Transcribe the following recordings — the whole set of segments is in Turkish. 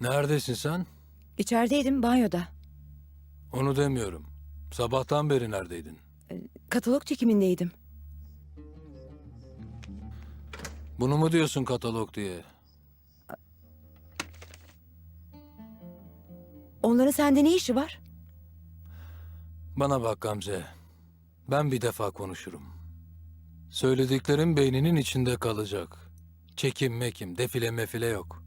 Neredesin sen? İçerideydim banyoda. Onu demiyorum. Sabahtan beri neredeydin? Katalog çekimindeydim. Bunu mu diyorsun katalog diye? Onların sende ne işi var? Bana bak Gamze. Ben bir defa konuşurum. Söylediklerim beyninin içinde kalacak. Çekim mekim, defile mefile yok.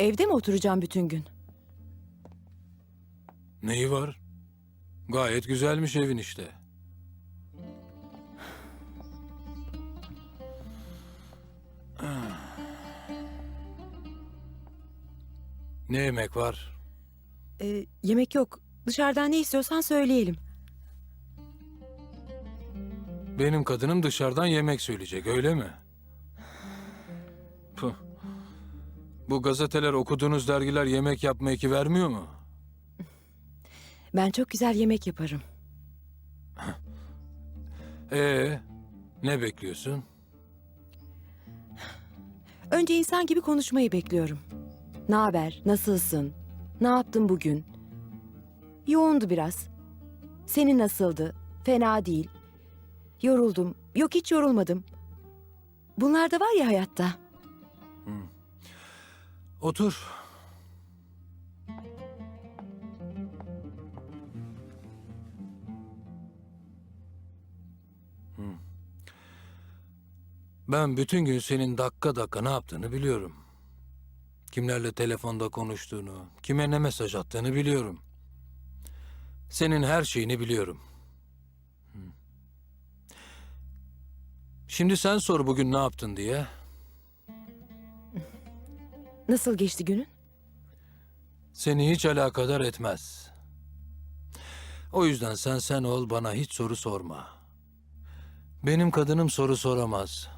Evde mi oturacağım bütün gün? Neyi var? Gayet güzelmiş evin işte. Ne yemek var? Ee, yemek yok. Dışarıdan ne istiyorsan söyleyelim. Benim kadınım dışarıdan yemek söyleyecek, öyle mi? Puh. Bu gazeteler okuduğunuz dergiler yemek yapma eki vermiyor mu? Ben çok güzel yemek yaparım. Ee, ne bekliyorsun? Önce insan gibi konuşmayı bekliyorum. Ne haber? Nasılsın? Ne yaptın bugün? Yoğundu biraz. Senin nasıldı? Fena değil. Yoruldum. Yok hiç yorulmadım. Bunlar da var ya hayatta. Otur. Ben bütün gün senin dakika dakika ne yaptığını biliyorum. Kimlerle telefonda konuştuğunu, kime ne mesaj attığını biliyorum. Senin her şeyini biliyorum. Şimdi sen sor bugün ne yaptın diye. Nasıl geçti günün? Seni hiç alakadar etmez. O yüzden sen sen ol bana hiç soru sorma. Benim kadınım soru soramaz.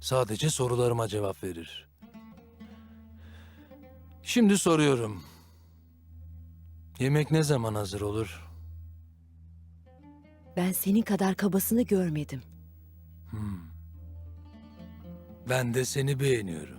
Sadece sorularıma cevap verir. Şimdi soruyorum. Yemek ne zaman hazır olur? Ben senin kadar kabasını görmedim. Ben de seni beğeniyorum.